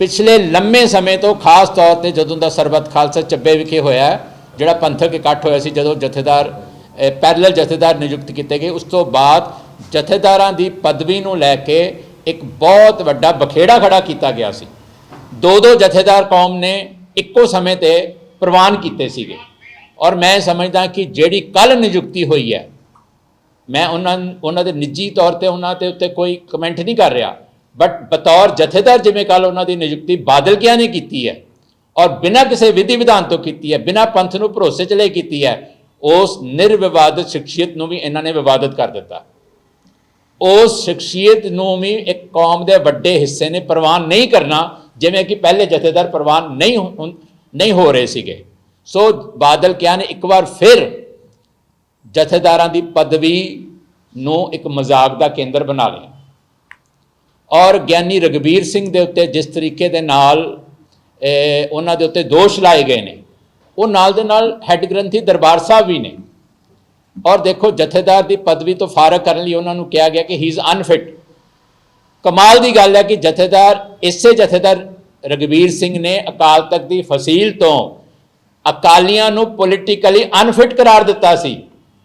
ਪਿਛਲੇ ਲੰਮੇ ਸਮੇਂ ਤੋਂ ਖਾਸ ਤੌਰ ਤੇ ਜਦੋਂ ਦਾ ਸਰਬੱਤ ਖਾਲਸਾ ਚੱਬੇ ਵਿਖੇ ਹੋਇਆ, ਜਿਹੜਾ ਪੰਥਕ ਇਕੱਠ ਹੋਇਆ ਸੀ, ਜਦੋਂ ਜਥੇਦਾਰ ਪੈਰਲਲ ਜਥੇਦਾਰ ਨਿਯੁਕਤ ਕੀਤੇ ਗਏ, ਉਸ ਤੋਂ ਬਾਅਦ ਜਥੇਦਾਰਾਂ ਦੀ ਪਦਵੀ ਨੂੰ ਲੈ ਕੇ ਇੱਕ ਬਹੁਤ ਵੱਡਾ ਬਖੇੜਾ ਖੜਾ ਕੀਤਾ ਗਿਆ ਸੀ। ਦੋ ਦੋ ਜਥੇਦਾਰ ਕੌਮ ਨੇ ਇੱਕੋ ਸਮੇਂ ਤੇ ਪ੍ਰਵਾਨ ਕੀਤੇ ਸੀਗੇ। ਔਰ ਮੈਂ ਸਮਝਦਾ ਕਿ ਜਿਹੜੀ ਕੱਲ ਨਿਯੁਕਤੀ ਹੋਈ ਹੈ, ਮੈਂ ਉਹਨਾਂ ਉਹਨਾਂ ਦੇ ਨਿੱਜੀ ਤੌਰ ਤੇ, ਉਹਨਾਂ ਤੇ ਉੱਤੇ ਕੋਈ ਕਮੈਂਟ ਨਹੀਂ ਕਰ ਰਿਹਾ। ਬਟ ਬਤੌਰ ਜਥੇਦਾਰ ਜਿਵੇਂ ਕੱਲ ਉਹਨਾਂ ਦੀ ਨਿਯੁਕਤੀ ਬਾਦਲ ਕਿਆ ਨੇ ਕੀਤੀ ਹੈ ਔਰ ਬਿਨਾਂ ਕਿਸੇ ਵਿਧੀ ਵਿਧਾਨ ਤੋਂ ਕੀਤੀ ਹੈ, ਬਿਨਾਂ ਪੰਥ ਨੂੰ ਭਰੋਸੇ ਚ ਲੈ ਕੀਤੀ ਹੈ, ਉਸ ਨਿਰਵਿਵਾਦਤ ਸ਼ਖਸੀਅਤ ਨੂੰ ਵੀ ਇਹਨਾਂ ਨੇ ਵਿਵਾਦਤ ਕਰ ਦਿੱਤਾ। ਉਸ ਸ਼ਖਸੀਅਤ ਨੂੰ ਵੀ ਇੱਕ ਕੌਮ ਦੇ ਵੱਡੇ ਹਿੱਸੇ ਨੇ ਪ੍ਰਵਾਨ ਨਹੀਂ ਕਰਨਾ, ਜਿਵੇਂ ਕਿ ਪਹਿਲੇ ਜਥੇਦਾਰ ਪ੍ਰਵਾਨ ਨਹੀਂ ਨਹੀਂ ਹੋ ਰਹੇ ਸੀਗੇ। ਸੋ ਬਾਦਲ ਕਿਆ ਨੇ ਇੱਕ ਵਾਰ ਫਿਰ ਜਥੇਦਾਰਾਂ ਦੀ ਪਦਵੀ ਨੂੰ ਇੱਕ ਮਜ਼ਾਕ ਦਾ ਕੇਂਦਰ ਬਣਾ ਲਿਆ। ਔਰ ਗਿਆਨੀ ਰਗਵੀਰ ਸਿੰਘ ਦੇ ਉੱਤੇ ਜਿਸ ਤਰੀਕੇ ਦੇ ਨਾਲ ਉਹਨਾਂ ਦੇ ਉੱਤੇ ਦੋਸ਼ ਲਾਏ ਗਏ ਨੇ, ਉਹ ਨਾਲ ਦੇ ਨਾਲ ਹੈੱਡ ਗ੍ਰੰਥੀ ਦਰਬਾਰ ਸਾਹਿਬ ਵੀ ਨੇ। ਔਰ ਦੇਖੋ, ਜਥੇਦਾਰ ਦੀ ਪਦਵੀ ਤੋਂ ਫਾਰਗ ਕਰਨ ਲਈ ਉਹਨਾਂ ਨੂੰ ਕਿਹਾ ਗਿਆ ਕਿ ਹੀ ਇਜ਼ ਅਨਫਿਟ ਕਮਾਲ ਦੀ ਗੱਲ ਹੈ ਕਿ ਜਥੇਦਾਰ, ਇਸੇ ਜਥੇਦਾਰ ਰਗਵੀਰ ਸਿੰਘ ਨੇ ਅਕਾਲ ਤਖਤ ਦੀ ਫਸੀਲ ਤੋਂ ਅਕਾਲੀਆਂ ਨੂੰ ਪੋਲੀਟੀਕਲੀ ਅਨਫਿਟ ਕਰਾਰ ਦਿੱਤਾ ਸੀ।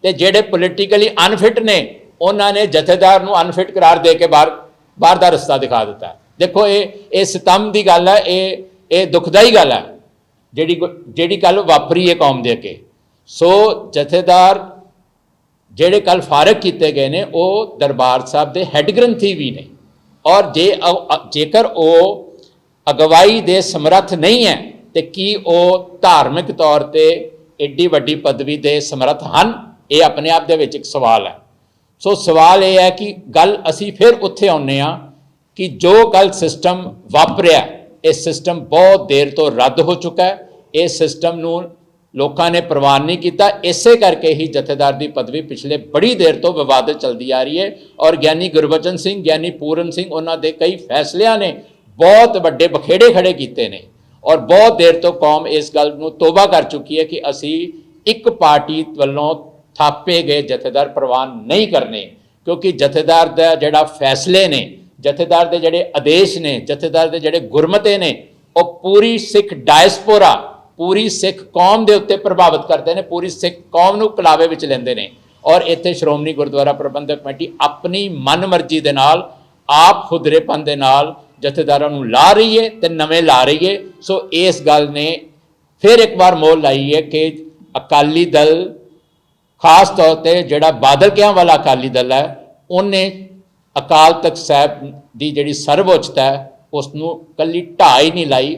ਤੇ ਜਿਹੜੇ ਪੋਲੀਟੀਕਲੀ ਅਨਫਿਟ ਨੇ, ਉਹਨਾਂ ਨੇ ਜਥੇਦਾਰ ਨੂੰ ਅਨਫਿਟ ਕਰਾਰ ਦੇ ਕੇ ਬਾਹਰ ਬਾਹਰ ਦਾ ਰਸਤਾ ਦਿਖਾ ਦਿੱਤਾ। ਦੇਖੋ, ਇਹ ਇਹ ਸਤੰਮ ਦੀ ਗੱਲ ਹੈ, ਇਹ ਇਹ ਦੁਖਦਾਈ ਗੱਲ ਹੈ। ਜਿਹੜੀ ਕੋ- ਜਿਹੜੀ ਕੱਲ ਵਾਪਰੀ ਹੈ ਕੌਮ ਦੇ ਅੱਗੇ। ਸੋ ਜਥੇਦਾਰ ਜਿਹੜੇ ਕੱਲ ਫਾਰਗ ਕੀਤੇ ਗਏ ਨੇ, ਉਹ ਦਰਬਾਰ ਸਾਹਿਬ ਦੇ ਹੈੱਡ ਗ੍ਰੰਥੀ ਵੀ ਨੇ। ਔਰ ਜੇ ਅ- ਜੇਕਰ ਉਹ ਅਗਵਾਈ ਦੇ ਸਮਰੱਥ ਨਹੀਂ ਹੈ, ਤੇ ਕੀ ਉਹ ਧਾਰਮਿਕ ਤੌਰ ਤੇ ਏਡੀ ਵੱਡੀ ਪਦਵੀ ਦੇ ਸਮਰੱਥ ਹਨ? ਇਹ ਆਪਣੇ ਆਪ ਦੇ ਵਿੱਚ ਇੱਕ ਸਵਾਲ ਹੈ। ਸੋ ਸਵਾਲ ਇਹ ਹੈ ਕਿ ਗੱਲ ਅਸੀਂ ਫਿਰ ਉੱਥੇ ਆਉਂਦੇ ਆ ਕਿ ਜੋ ਗੱਲ ਸਿਸਟਮ ਵਾਪਰਿਆ, ਇਹ ਸਿਸਟਮ ਬਹੁਤ ਦੇਰ ਤੋਂ ਰੱਦ ਹੋ ਚੁੱਕਾ ਹੈ। ਇਹ ਸਿਸਟਮ ਨੂੰ ਲੋਕਾਂ ਨੇ ਪ੍ਰਵਾਨ ਨਹੀਂ ਕੀਤਾ। ਇਸੇ ਕਰਕੇ ਹੀ ਜਥੇਦਾਰ ਦੀ ਪਦਵੀ ਪਿਛਲੇ ਬੜੀ ਦੇਰ ਤੋਂ ਵਿਵਾਦਤ ਚੱਲਦੀ ਆ ਰਹੀ ਹੈ ਔਰ ਗਿਆਨੀ ਗੁਰਬਚਨ ਸਿੰਘ, ਗਿਆਨੀ ਪੂਰਨ ਸਿੰਘ ਉਹਨਾਂ ਦੇ ਕਈ ਫੈਸਲਿਆਂ ਨੇ ਬਹੁਤ ਵੱਡੇ ਬਖੇੜੇ ਖੜੇ ਕੀਤੇ ਨੇ ਔਰ ਬਹੁਤ ਦੇਰ ਤੋਂ ਕੌਮ ਇਸ ਗੱਲ ਨੂੰ ਤੋਬਾ ਕਰ ਚੁੱਕੀ ਹੈ ਕਿ ਅਸੀਂ ਇੱਕ ਪਾਰਟੀ ਵੱਲੋਂ ਥਾਪੇ ਗਏ ਜਥੇਦਾਰ ਪ੍ਰਵਾਨ ਨਹੀਂ ਕਰਨੇ, ਕਿਉਂਕਿ ਜਥੇਦਾਰ ਦਾ ਜਿਹੜਾ ਫੈਸਲੇ ਨੇ, ਜਥੇਦਾਰ ਦੇ ਜਿਹੜੇ ਆਦੇਸ਼ ਨੇ, ਜਥੇਦਾਰ ਦੇ ਜਿਹੜੇ ਗੁਰਮਤੇ ਨੇ, ਉਹ ਪੂਰੀ ਸਿੱਖ ਡਾਇਸਪੋਰਾ, ਪੂਰੀ ਸਿੱਖ ਕੌਮ ਦੇ ਉੱਤੇ ਪ੍ਰਭਾਵਿਤ ਕਰਦੇ ਨੇ, ਪੂਰੀ ਸਿੱਖ ਕੌਮ ਨੂੰ ਕਲਾਵੇ ਵਿੱਚ ਲੈਂਦੇ ਨੇ। ਔਰ ਇੱਥੇ ਸ਼੍ਰੋਮਣੀ ਗੁਰਦੁਆਰਾ ਪ੍ਰਬੰਧਕ ਕਮੇਟੀ ਆਪਣੀ ਮਨਮਰਜ਼ੀ ਦੇ ਨਾਲ, ਆਪ ਖੁਦਰੇਪਨ ਦੇ ਨਾਲ ਜਥੇਦਾਰਾਂ ਨੂੰ ਲਾ ਰਹੀ ਹੈ ਤੇ ਨਵੇਂ ਲਾ ਰਹੀ ਹੈ ਸੋ ਇਸ ਗੱਲ ਨੇ ਫਿਰ ਇੱਕ ਵਾਰ ਮੋਲ ਲਾਈ ਹੈ ਕਿ ਅਕਾਲੀ ਦਲ ਖਾਸ ਤੌਰ ਤੇ ਜਿਹੜਾ ਬਾਦਲ ਕਿਆਂ ਵਾਲਾ ਅਕਾਲੀ ਦਲ ਹੈ, ਉਹਨੇ ਅਕਾਲ ਤਖਤ ਸਾਹਿਬ ਦੀ ਜਿਹੜੀ ਸਰਵਉੱਚਤਾ ਹੈ ਉਸ ਨੂੰ ਕੱਲੀ ਢਾਹ ਹੀ ਨਹੀਂ ਲਾਈ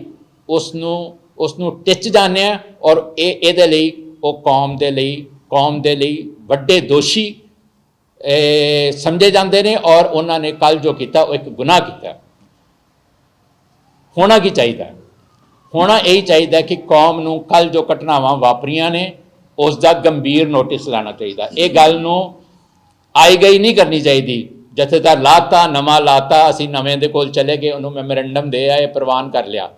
ਉਸ ਨੂੰ ਉਸ ਨੂੰ ਟਿੱਚ ਜਾਣਿਆ ਔਰ ਇਹ, ਇਹਦੇ ਲਈ ਉਹ ਕੌਮ ਦੇ ਲਈ, ਕੌਮ ਦੇ ਲਈ ਵੱਡੇ ਦੋਸ਼ੀ ਸਮਝੇ ਜਾਂਦੇ ਨੇ ਔਰ ਉਹਨਾਂ ਨੇ ਕੱਲ ਜੋ ਕੀਤਾ, ਉਹ ਇੱਕ ਗੁਨਾਹ ਕੀਤਾ। ਹੋਣਾ ਕੀ ਚਾਹੀਦਾ? ਹੋਣਾ ਇਹੀ ਚਾਹੀਦਾ ਕਿ ਕੌਮ ਨੂੰ ਕੱਲ ਜੋ ਘਟਨਾਵਾਂ ਵਾਪਰੀਆਂ ਨੇ ਉਸ ਦਾ ਗੰਭੀਰ ਨੋਟਿਸ ਲੈਣਾ ਚਾਹੀਦਾ। ਇਹ ਗੱਲ ਨੂੰ ਆਈ ਗਈ ਨਹੀਂ ਕਰਨੀ ਚਾਹੀਦੀ। ਜਥੇਦਾਰ ਲਾਤਾ, ਨਵਾਂ ਲਾਤਾ, ਅਸੀਂ ਨਵੇਂ ਦੇ ਕੋਲ ਚਲੇ ਗਏ, ਉਹਨੂੰ ਮੈਮੋਰੈਂਡਮ ਦੇ ਆਏ, ਪ੍ਰਵਾਨ ਕਰ ਲਿਆ।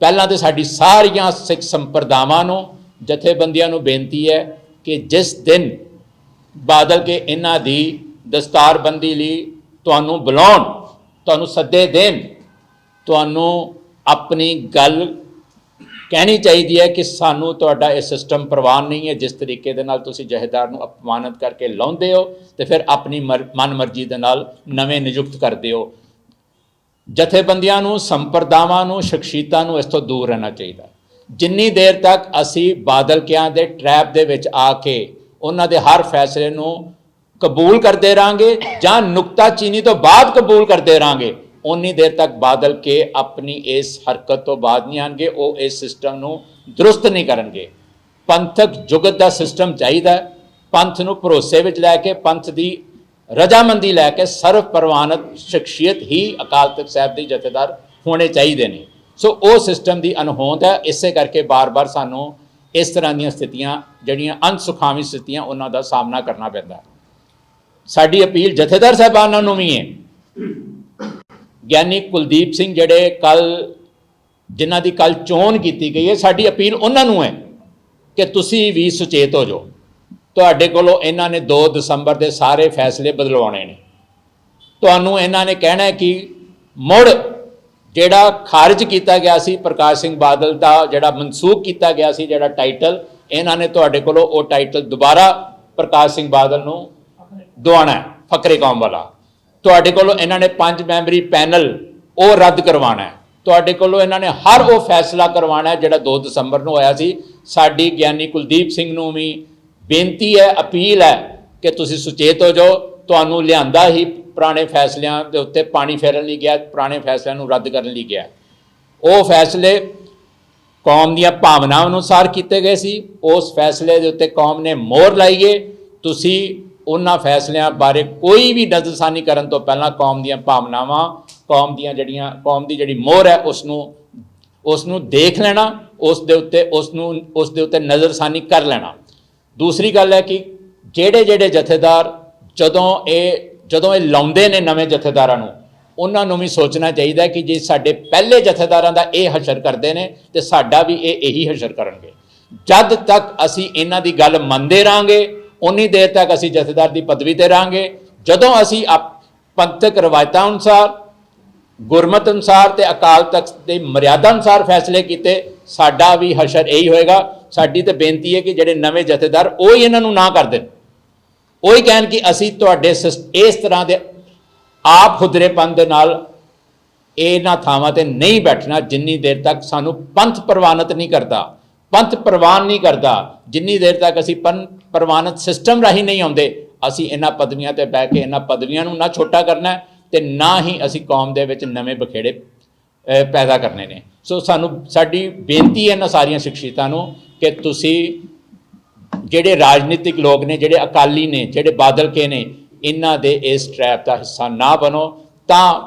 ਪਹਿਲਾਂ ਤੇ ਸਾਡੀ ਸਾਰੀਆਂ ਸਿੱਖ ਸੰਪਰਦਾਵਾਂ ਨੂੰ, ਜਥੇਬੰਦੀਆਂ ਨੂੰ ਬੇਨਤੀ ਹੈ ਕਿ ਜਿਸ ਦਿਨ ਬਾਦਲ ਕੇ ਇਹਨਾਂ ਦੀ ਦਸਤਾਰਬੰਦੀ ਲਈ ਤੁਹਾਨੂੰ ਬੁਲਾਉਣ, ਤੁਹਾਨੂੰ ਸੱਦੇ ਦੇਣ, ਤੁਹਾਨੂੰ ਆਪਣੀ ਗੱਲ ਕਹਿਣੀ ਚਾਹੀਦੀ ਹੈ ਕਿ ਸਾਨੂੰ ਤੁਹਾਡਾ ਇਹ ਸਿਸਟਮ ਪ੍ਰਵਾਨ ਨਹੀਂ ਹੈ, ਜਿਸ ਤਰੀਕੇ ਦੇ ਨਾਲ ਤੁਸੀਂ ਜਹੇਦਾਰ ਨੂੰ ਅਪਮਾਨਿਤ ਕਰਕੇ ਲਾਉਂਦੇ ਹੋ ਤੇ ਫਿਰ ਆਪਣੀ ਮਰ- ਮਨਮਰਜ਼ੀ ਦੇ ਨਾਲ ਨਵੇਂ ਨਿਯੁਕਤ ਕਰਦੇ ਹੋ। ਜਥੇਬੰਦੀਆਂ ਨੂੰ, ਸੰਪਰਦਾਵਾਂ ਨੂੰ, ਸ਼ਖਸੀਅਤਾਂ ਨੂੰ ਇਸ ਤੋਂ ਦੂਰ ਰਹਿਣਾ ਚਾਹੀਦਾ ਜਿੰਨੀ ਦੇਰ ਤੱਕ ਅਸੀਂ ਬਾਦਲ ਕਿਆਂ ਦੇ ਟਰੈਪ ਦੇ ਵਿੱਚ ਆ ਕੇ ਉਹਨਾਂ ਦੇ ਹਰ ਫੈਸਲੇ ਨੂੰ ਕਬੂਲ ਕਰਦੇ ਰਾਂਗੇ ਜਾਂ ਨੁਕਤਾਚੀਨੀ ਤੋਂ ਬਾਅਦ ਕਬੂਲ ਕਰਦੇ ਰਾਂਗੇ ਉਨੀ ਦੇਰ ਤੱਕ ਬਾਦਲ ਕੇ ਆਪਣੀ ਇਸ ਹਰਕਤ ਤੋਂ ਬਾਅਦ ਨਹੀਂ ਆਣਗੇ, ਉਹ ਇਸ ਸਿਸਟਮ ਨੂੰ ਦਰੁਸਤ ਨਹੀਂ ਕਰਨਗੇ। ਪੰਥਕ ਜੁਗਤ ਦਾ ਸਿਸਟਮ ਚਾਹੀਦਾ ਪੰਥ ਨੂੰ ਭਰੋਸੇ ਵਿੱਚ ਲੈ ਕੇ, ਪੰਥ ਦੀ ਰਜਾਮੰਦੀ ਲੈ ਕੇ ਸਰਵ ਪ੍ਰਵਾਨਿਤ ਸ਼ਖਸੀਅਤ ਹੀ ਅਕਾਲ ਤਖਤ ਸਾਹਿਬ ਦੇ ਜਥੇਦਾਰ ਹੋਣੇ ਚਾਹੀਦੇ ਨੇ। ਸੋ ਉਹ ਸਿਸਟਮ ਦੀ ਅਨਹੋਂਦ ਹੈ। ਇਸੇ ਕਰਕੇ ਬਾਰ-ਬਾਰ ਸਾਨੂੰ ਇਸ ਤਰ੍ਹਾਂ ਦੀਆਂ ਸਥਿਤੀਆਂ, ਜਿਹੜੀਆਂ ਅਨਸੁਖਾਵੀ ਸਥਿਤੀਆਂ, ਉਹਨਾਂ ਦਾ ਸਾਹਮਣਾ ਕਰਨਾ ਪੈਂਦਾ ਸਾਡੀ ਅਪੀਲ ਜਥੇਦਾਰ ਸਾਹਿਬਾਨਾਂ ਨੂੰ ਵੀ ਹੈ। ਗਿਆਨੀ ਕੁਲਦੀਪ ਸਿੰਘ ਜਿਹੜੇ ਕੱਲ ਜਿਨ੍ਹਾਂ ਦੀ ਕੱਲ ਚੋਣ ਕੀਤੀ ਗਈ ਹੈ ਸਾਡੀ ਅਪੀਲ ਉਹਨਾਂ ਨੂੰ ਹੈ ਕਿ ਤੁਸੀਂ ਵੀ ਸੁਚੇਤ ਹੋ ਜਾਓ। ਤੁਹਾਡੇ ਕੋਲੋਂ ਇਹਨਾਂ ਨੇ 2 ਦਸੰਬਰ ਦੇ ਸਾਰੇ ਫੈਸਲੇ ਬਦਲਵਾਉਣੇ ਨੇ। ਤੁਹਾਨੂੰ ਇਹਨਾਂ ਨੇ ਕਹਿਣਾ ਹੈ ਕਿ ਮੁੜ ਜਿਹੜਾ ਖਾਰਜ ਕੀਤਾ ਗਿਆ ਸੀ ਪ੍ਰਕਾਸ਼ ਸਿੰਘ ਬਾਦਲ ਦਾ ਜਿਹੜਾ ਮਨਸੂਖ ਕੀਤਾ ਗਿਆ ਸੀ ਜਿਹੜਾ ਟਾਈਟਲ ਇਹਨਾਂ ਨੇ ਤੁਹਾਡੇ ਕੋਲੋਂ ਉਹ ਟਾਈਟਲ ਦੁਬਾਰਾ ਪ੍ਰਕਾਸ਼ ਸਿੰਘ ਬਾਦਲ ਨੂੰ ਦਵਾਉਣਾ ਹੈ ਫਕਰੇ ਕੌਮ ਵਾਲਾ। ਤੁਹਾਡੇ ਕੋਲੋਂ ਇਹਨਾਂ ਨੇ ਪੰਜ ਮੈਂਬਰੀ ਪੈਨਲ ਉਹ ਰੱਦ ਕਰਵਾਉਣਾ ਹੈ। ਤੁਹਾਡੇ ਕੋਲੋਂ ਇਹਨਾਂ ਨੇ ਹਰ ਉਹ ਫੈਸਲਾ ਕਰਵਾਉਣਾ ਹੈ ਜਿਹੜਾ 2 ਦਸੰਬਰ ਨੂੰ ਹੋਇਆ ਸੀ। ਸਾਡੀ ਗਿਆਨੀ ਕੁਲਦੀਪ ਸਿੰਘ ਨੂੰ ਵੀ ਬੇਨਤੀ ਹੈ, ਅਪੀਲ ਹੈ ਕਿ ਤੁਸੀਂ ਸੁਚੇਤ ਹੋ ਜਾਓ। ਤੁਹਾਨੂੰ ਲਿਆਂਦਾ ਹੀ ਪੁਰਾਣੇ ਫੈਸਲਿਆਂ ਦੇ ਉੱਤੇ ਪਾਣੀ ਫੇਰਨ ਲਈ ਗਿਆ, ਪੁਰਾਣੇ ਫੈਸਲਿਆਂ ਨੂੰ ਰੱਦ ਕਰਨ ਲਈ ਗਿਆ। ਉਹ ਫੈਸਲੇ ਕੌਮ ਦੀਆਂ ਭਾਵਨਾਵਾਂ ਅਨੁਸਾਰ ਕੀਤੇ ਗਏ ਸੀ। ਉਸ ਫੈਸਲੇ ਦੇ ਉੱਤੇ ਕੌਮ ਨੇ ਮੋਹਰ ਲਾਈਏ ਤੁਸੀਂ ਉਹਨਾਂ ਫੈਸਲਿਆਂ ਬਾਰੇ ਕੋਈ ਵੀ ਨਜ਼ਰਸਾਨੀ ਕਰਨ ਤੋਂ ਪਹਿਲਾਂ ਕੌਮ ਦੀਆਂ ਭਾਵਨਾਵਾਂ, ਕੌਮ ਦੀਆਂ ਜਿਹੜੀਆਂ, ਕੌਮ ਦੀ ਜਿਹੜੀ ਮੋਹਰ ਹੈ ਉਸ ਨੂੰ ਉਸ ਨੂੰ ਦੇਖ ਲੈਣਾ, ਉਸ ਦੇ ਉੱਤੇ ਉਸ ਨੂੰ ਉਸ ਦੇ ਉੱਤੇ ਨਜ਼ਰਸਾਨੀ ਕਰ ਲੈਣਾ। ਦੂਸਰੀ ਗੱਲ ਹੈ ਕਿ ਜਿਹੜੇ ਜਿਹੜੇ ਜਥੇਦਾਰ ਜਦੋਂ ਇਹ ਜਦੋਂ ਇਹ ਲਾਉਂਦੇ ਨੇ ਨਵੇਂ ਜਥੇਦਾਰਾਂ ਨੂੰ, ਉਹਨਾਂ ਨੂੰ ਵੀ ਸੋਚਣਾ ਚਾਹੀਦਾ ਕਿ ਜੇ ਸਾਡੇ ਪਹਿਲੇ ਜਥੇਦਾਰਾਂ ਦਾ ਇਹ ਹਸ਼ਰ ਕਰਦੇ ਨੇ, ਤੇ ਸਾਡਾ ਵੀ ਇਹ ਇਹੀ ਹਸ਼ਰ ਕਰਨਗੇ। ਜਦ ਤੱਕ ਅਸੀਂ ਇਹਨਾਂ ਦੀ ਗੱਲ ਮੰਨਦੇ ਰਾਂਗੇ ਉਨੀ ਦੇਰ ਤੱਕ ਅਸੀਂ ਜਥੇਦਾਰ ਦੀ ਪਦਵੀ ਤੇ ਰਾਂਗੇ ਜਦੋਂ ਅਸੀਂ ਆਪ- ਪੰਥਕ ਰਵਾਇਤਾਂ ਅਨੁਸਾਰ, ਗੁਰਮਤ ਅਨੁਸਾਰ ਤੇ ਅਕਾਲ ਤਖਤ ਦੇ ਮਰਿਆਦਾ ਅਨੁਸਾਰ ਫੈਸਲੇ ਕੀਤੇ, ਸਾਡਾ ਵੀ ਹਸ਼ਰ ਇਹੀ ਹੋਏਗਾ। ਸਾਡੀ ਤੇ ਬੇਨਤੀ ਹੈ ਕਿ ਜਿਹੜੇ ਨਵੇਂ ਜਥੇਦਾਰ, ਉਹ ਹੀ ਇਹਨਾਂ ਨੂੰ ਨਾ ਕਰ ਦੇਣ। ਉਹ ਹੀ ਕਹਿਣ ਕਿ ਅਸੀਂ ਤੁਹਾਡੇ ਸਿਸ- ਇਸ ਤਰ੍ਹਾਂ ਦੇ ਆਪ ਖੁਦਰੇਪਨ ਦੇ ਨਾਲ ਇਹਨਾਂ ਥਾਵਾਂ ਤੇ ਨਹੀਂ ਬੈਠਣਾ ਜਿੰਨੀ ਦੇਰ ਤੱਕ ਸਾਨੂੰ ਪੰਥ ਪ੍ਰਵਾਨਿਤ ਨਹੀਂ ਕਰਦਾ। ਪੰਥ ਪ੍ਰਵਾਨ ਨਹੀਂ ਕਰਦਾ। ਜਿੰਨੀ ਦੇਰ ਤੱਕ ਅਸੀਂ ਪੰਥ ਪ੍ਰਵਾਨਿਤ ਸਿਸਟਮ ਰਾਹੀਂ ਨਹੀਂ ਆਉਂਦੇ, ਅਸੀਂ ਇਹਨਾਂ ਪਦਵੀਆਂ ਤੇ ਬਹਿ ਕੇ ਇਹਨਾਂ ਪਦਵੀਆਂ ਨੂੰ ਨਾ ਛੋਟਾ ਕਰਨਾ ਹੈ ਤੇ ਨਾ ਹੀ ਅਸੀਂ ਕੌਮ ਦੇ ਵਿੱਚ ਨਵੇਂ ਬਖੇੜੇ ਪੈਦਾ ਕਰਨੇ ਨੇ। ਸੋ ਸਾਨੂੰ, ਸਾਡੀ ਬੇਨਤੀ ਹੈ ਇਹਨਾਂ ਸਾਰੀਆਂ ਸ਼ਖਸੀਅਤਾਂ ਨੂੰ ਕਿ ਤੁਸੀਂ ਜਿਹੜੇ ਰਾਜਨੀਤਿਕ ਲੋਕ ਨੇ, ਜਿਹੜੇ ਅਕਾਲੀ ਨੇ, ਜਿਹੜੇ ਬਾਦਲ ਕੇ ਨੇ, ਇਹਨਾਂ ਦੇ ਇਸ ਟ੍ਰੈਪ ਦਾ ਹਿੱਸਾ ਨਾ ਬਣੋ। ਤਾਂ